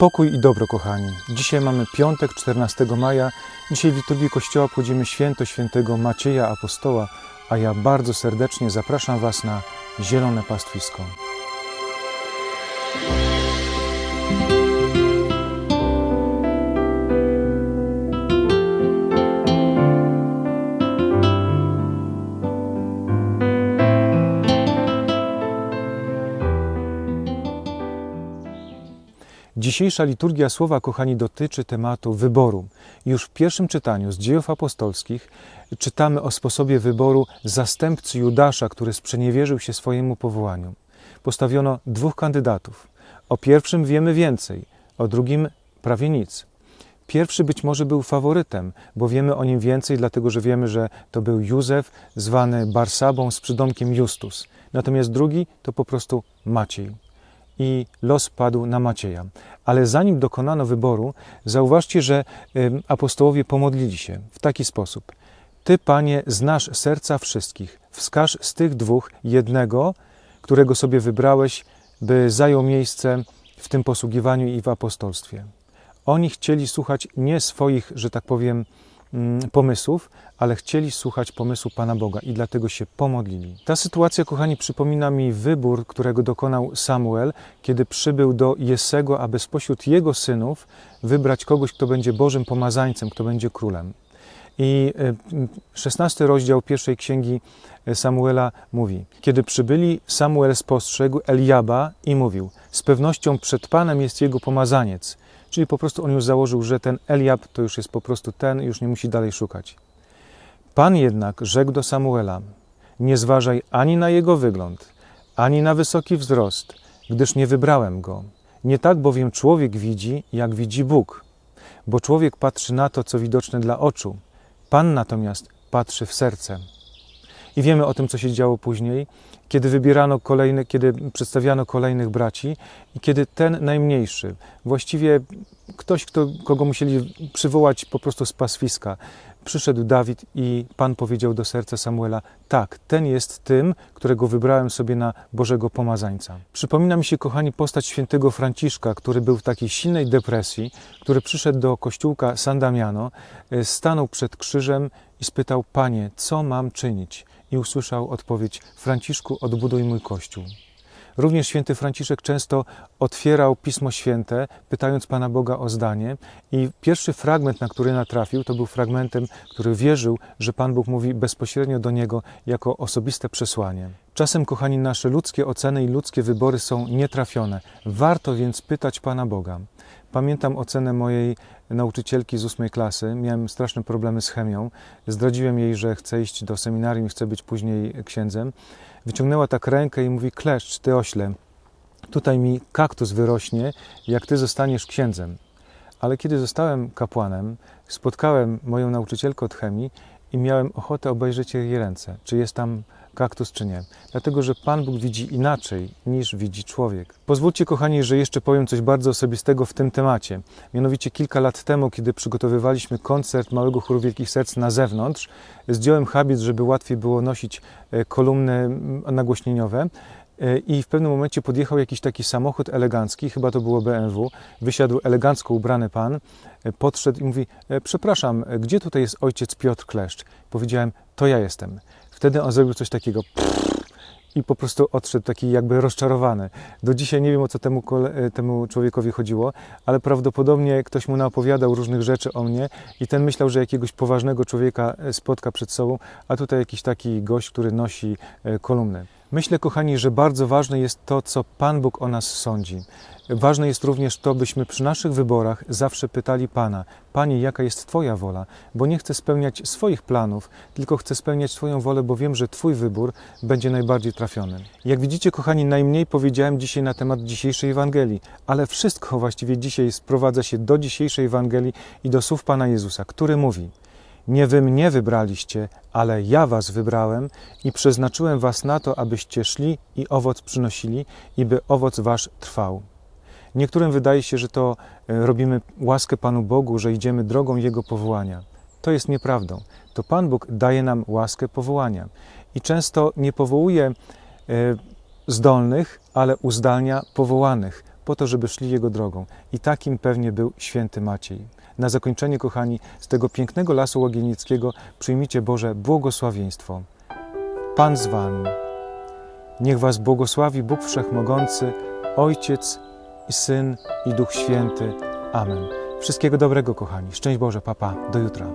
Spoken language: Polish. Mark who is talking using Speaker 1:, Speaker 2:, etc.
Speaker 1: Pokój i dobro, kochani. Dzisiaj mamy piątek, 14 maja. Dzisiaj w liturgii Kościoła obchodzimy święto świętego Macieja Apostoła, a ja bardzo serdecznie zapraszam Was na Zielone Pastwisko. Dzisiejsza liturgia słowa, kochani, dotyczy tematu wyboru. Już w pierwszym czytaniu z dziejów apostolskich czytamy o sposobie wyboru zastępcy Judasza, który sprzeniewierzył się swojemu powołaniu. Postawiono dwóch kandydatów. O pierwszym wiemy więcej, o drugim prawie nic. Pierwszy być może był faworytem, bo wiemy o nim więcej, dlatego że wiemy, że to był Józef, zwany Barsabą z przydomkiem Justus. Natomiast drugi to po prostu Maciej i los padł na Macieja. Ale zanim dokonano wyboru, zauważcie, że apostołowie pomodlili się w taki sposób. Ty, Panie, znasz serca wszystkich. Wskaż z tych dwóch jednego, którego sobie wybrałeś, by zajął miejsce w tym posługiwaniu i w apostolstwie. Oni chcieli słuchać nie swoich, że tak powiem, pomysłów, ale chcieli słuchać pomysłu Pana Boga i dlatego się pomodlili. Ta sytuacja, kochani, przypomina mi wybór, którego dokonał Samuel, kiedy przybył do Jesego, aby spośród jego synów wybrać kogoś, kto będzie Bożym pomazańcem, kto będzie królem. I szesnasty rozdział pierwszej księgi Samuela mówi: Kiedy przybyli, Samuel spostrzegł Eliaba i mówił: Z pewnością przed Panem jest jego pomazaniec. Czyli po prostu on już założył, że ten Eliab to już jest po prostu ten, już nie musi dalej szukać. Pan jednak rzekł do Samuela: Nie zważaj ani na jego wygląd, ani na wysoki wzrost, gdyż nie wybrałem go. Nie tak bowiem człowiek widzi, jak widzi Bóg, bo człowiek patrzy na to, co widoczne dla oczu. Pan natomiast patrzy w serce. I wiemy o tym, co się działo później, kiedy wybierano kolejne, kiedy przedstawiano kolejnych braci i kiedy ten najmniejszy, właściwie ktoś, kto, kogo musieli przywołać po prostu z paswiska, przyszedł Dawid i Pan powiedział do serca Samuela: Tak, ten jest tym, którego wybrałem sobie na Bożego Pomazańca. Przypomina mi się, kochani, postać świętego Franciszka, który był w takiej silnej depresji, który przyszedł do kościółka San Damiano, stanął przed krzyżem i spytał: Panie, co mam czynić? I usłyszał odpowiedź: Franciszku, odbuduj mój kościół. Również święty Franciszek często otwierał Pismo Święte, pytając Pana Boga o zdanie, i pierwszy fragment, na który natrafił, to był fragmentem, który wierzył, że Pan Bóg mówi bezpośrednio do niego jako osobiste przesłanie. Czasem, kochani, nasze ludzkie oceny i ludzkie wybory są nietrafione. Warto więc pytać Pana Boga. Pamiętam ocenę mojej nauczycielki z ósmej klasy. Miałem straszne problemy z chemią. Zdradziłem jej, że chcę iść do seminarium i chcę być później księdzem. Wyciągnęła tak rękę i mówi: Kleszcz, ty ośle, tutaj mi kaktus wyrośnie, jak ty zostaniesz księdzem. Ale kiedy zostałem kapłanem, spotkałem moją nauczycielkę od chemii i miałem ochotę obejrzeć jej ręce, czy jest tam kaktus, czy nie. Dlatego, że Pan Bóg widzi inaczej niż widzi człowiek. Pozwólcie, kochani, że jeszcze powiem coś bardzo osobistego w tym temacie. Mianowicie kilka lat temu, kiedy przygotowywaliśmy koncert Małego Chóru Wielkich Serc na zewnątrz, zdjąłem habit, żeby łatwiej było nosić kolumny nagłośnieniowe. I w pewnym momencie podjechał jakiś taki samochód elegancki, chyba to było BMW. Wysiadł elegancko ubrany pan, podszedł i mówi: Przepraszam, gdzie tutaj jest ojciec Piotr Kleszcz? Powiedziałem: To ja jestem. Wtedy on zrobił coś takiego i po prostu odszedł taki jakby rozczarowany. Do dzisiaj nie wiem o co temu, temu człowiekowi chodziło, ale prawdopodobnie ktoś mu naopowiadał różnych rzeczy o mnie i ten myślał, że jakiegoś poważnego człowieka spotka przed sobą, a tutaj jakiś taki gość, który nosi kolumnę. Myślę, kochani, że bardzo ważne jest to, co Pan Bóg o nas sądzi. Ważne jest również to, byśmy przy naszych wyborach zawsze pytali Pana: Panie, jaka jest Twoja wola? Bo nie chcę spełniać swoich planów, tylko chcę spełniać Twoją wolę, bo wiem, że Twój wybór będzie najbardziej trafiony. Jak widzicie, kochani, najmniej powiedziałem dzisiaj na temat dzisiejszej Ewangelii, ale wszystko właściwie dzisiaj sprowadza się do dzisiejszej Ewangelii i do słów Pana Jezusa, który mówi: nie wy mnie wybraliście, ale ja was wybrałem i przeznaczyłem was na to, abyście szli i owoc przynosili, i by owoc wasz trwał. Niektórym wydaje się, że to robimy łaskę Panu Bogu, że idziemy drogą Jego powołania. To jest nieprawdą. To Pan Bóg daje nam łaskę powołania i często nie powołuje zdolnych, ale uzdalnia powołanych. po to, żeby szli Jego drogą. I takim pewnie był święty Maciej. Na zakończenie, kochani, z tego pięknego lasu łagienickiego przyjmijcie Boże błogosławieństwo. Pan z Wami. Niech Was błogosławi Bóg Wszechmogący, Ojciec i Syn i Duch Święty. Amen. Wszystkiego dobrego, kochani. Szczęść Boże, papa. Do jutra.